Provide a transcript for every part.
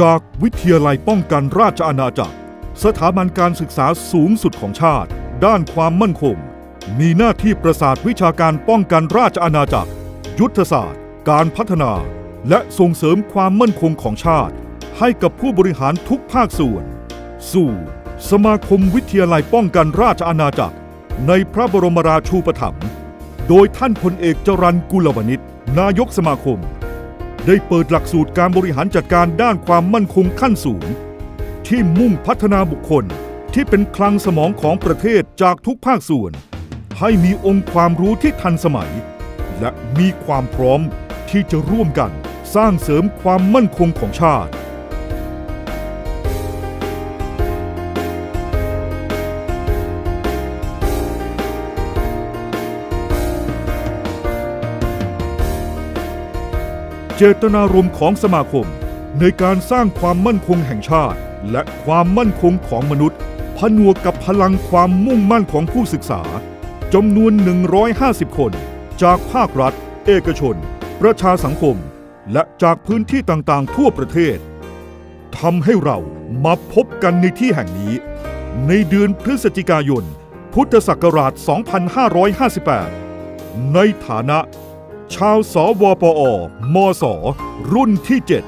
จากวิทยาลัยป้องกันราชอาณาจักร สถาบันการศึกษาสูงสุดของชาติ ด้านความมั่นคง มีหน้าที่ประสาทวิชาการป้องกันราชอาณาจักร ยุทธศาสตร์ การพัฒนา และส่งเสริมความมั่นคงของชาติ ให้กับผู้บริหารทุกภาคส่วน สู่ สมาคมวิทยาลัยป้องกันราชอาณาจักร ในพระบรมราชูปถัมภ์โดยท่านพลเอกจรันกุลวณิชนายกสมาคม ได้เปิดหลักสูตรการบริหารจัดการด้านความมั่นคงขั้นสูง ที่มุ่งพัฒนาบุคคลที่เป็นคลังสมองของประเทศจากทุกภาคส่วน ให้มีองค์ความรู้ที่ทันสมัย และมีความพร้อมที่จะร่วมกันสร้างเสริมความมั่นคงของชาติ เจตนารมณ์ของสมาคม ในการสร้างความมั่นคงแห่งชาติ และความมั่นคงของมนุษย์ ผนวกกับพลังความมุ่งมั่นของผู้ศึกษาจำนวน 150 คน จากภาครัฐ เอกชน ประชาสังคม และจากพื้นที่ต่างๆ ทั่วประเทศทำให้เรามาพบกันในที่แห่งนี้ ในเดือนพฤศจิกายน พุทธศักราช 2558 ในฐานะ ชาวสวปอ มส รุ่นที่ 7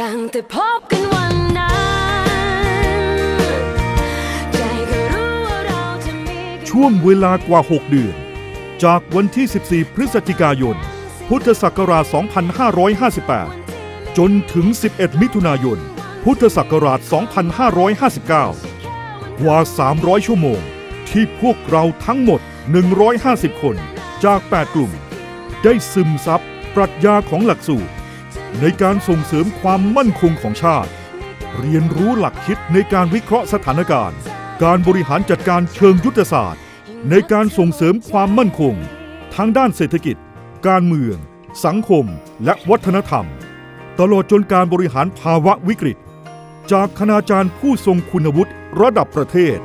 ตั้งแต่พบกันวันนั้นใจก็รู้ว่าเราจะมีกันช่วงเวลากว่า 6 เดือน จากวันที่ 14 พฤศจิกายน พุทธศักราช 2558 จนถึง 11 มิถุนายน พุทธศักราช 2559 กว่า 300 ชั่วโมง ที่พวกเราทั้งหมด 150 คน จาก 8 กลุ่ม ได้ซึมซับปรัชญาของหลักสูตร ในการส่งเสริมความมั่นคงของชาติ เรียนรู้หลักคิดในการวิเคราะห์สถานการณ์ การบริหารจัดการเชิงยุทธศาสตร์ ในการส่งเสริมความมั่นคง ทั้งด้านเศรษฐกิจ การเมือง สังคม และวัฒนธรรม ตลอดจนการบริหารภาวะวิกฤต จากคณาจารย์ผู้ทรงคุณวุฒิระดับประเทศ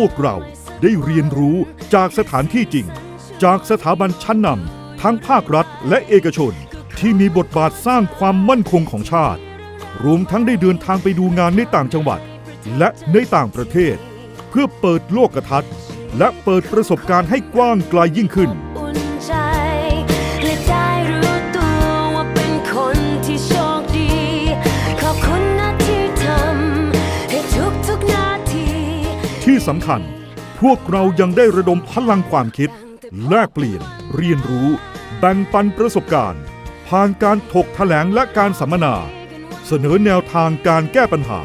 พวกเราได้เรียนรู้จากสถานที่จริง จากสถาบันชั้นนำทั้งภาครัฐและเอกชน ที่มีบทบาทสร้างความมั่นคงของชาติ รวมทั้งได้เดินทางไปดูงานในต่างจังหวัด และในต่างประเทศ เพื่อเปิดโลกทัศน์ และเปิดประสบการณ์ให้กว้างไกลยิ่งขึ้น สำคัญ พวกเรายังได้ระดมพลังความคิด แลกเปลี่ยน เรียนรู้ แบ่งปันประสบการณ์ ผ่านการถกแถลงและการสัมมนา เสนอแนวทางการแก้ปัญหา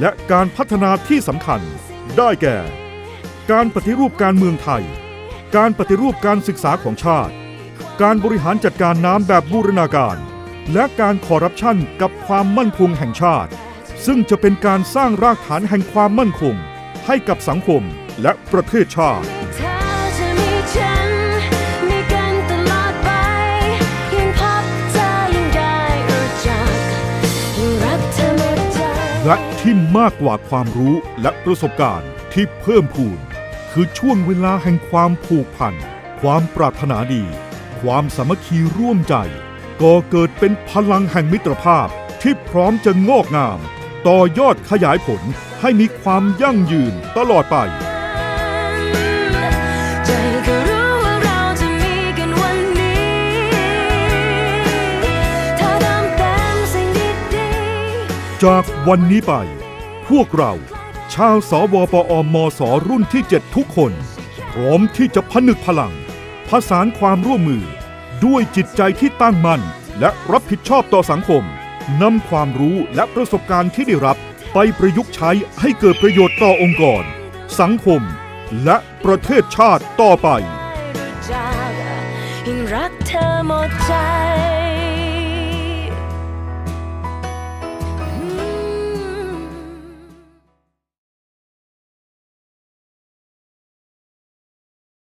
และการพัฒนาที่สำคัญ ได้แก่ การปฏิรูปการเมืองไทย การปฏิรูปการศึกษาของชาติ การบริหารจัดการน้ำแบบบูรณาการ และการคอร์รัปชันกับความมั่นคงแห่งชาติ ซึ่งจะเป็นการสร้างรากฐานแห่งความมั่นคง ให้กับสังคมและประเทศชาติเธอจะมีฉันมีกันตลอดไปยิ่งพบเธอยิ่งได้รู้จักยิ่งรักเธอหมดใจและที่มากกว่าความรู้และประสบการณ์ที่เพิ่มพูน คือช่วงเวลาแห่งความผูกพัน ความปรารถนาดี ความสามัคคีร่วมใจ ก่อเกิดเป็นพลังแห่งมิตรภาพที่พร้อมจะงอกงาม ต่อยอดขยายผลให้มีความยั่งยืนตลอดไป ใจก็รู้ว่าเราจะมีกันวันนี้ เธอเติมเต็มสิ่งดีจากวันนี้ไป พวกเรา ชาวสวปอมสรุ่นที่ 7 ทุกคน พร้อมที่จะผนึกพลัง ผสานความร่วมมือ ด้วยจิตใจที่ตั้งมั่นและรับผิดชอบต่อสังคม นำความรู้และประสบการณ์ที่ได้รับไปประยุกต์ใช้ให้เกิดประโยชน์ต่อองค์กร สังคม และประเทศชาติต่อไปรักเธอหมดใจ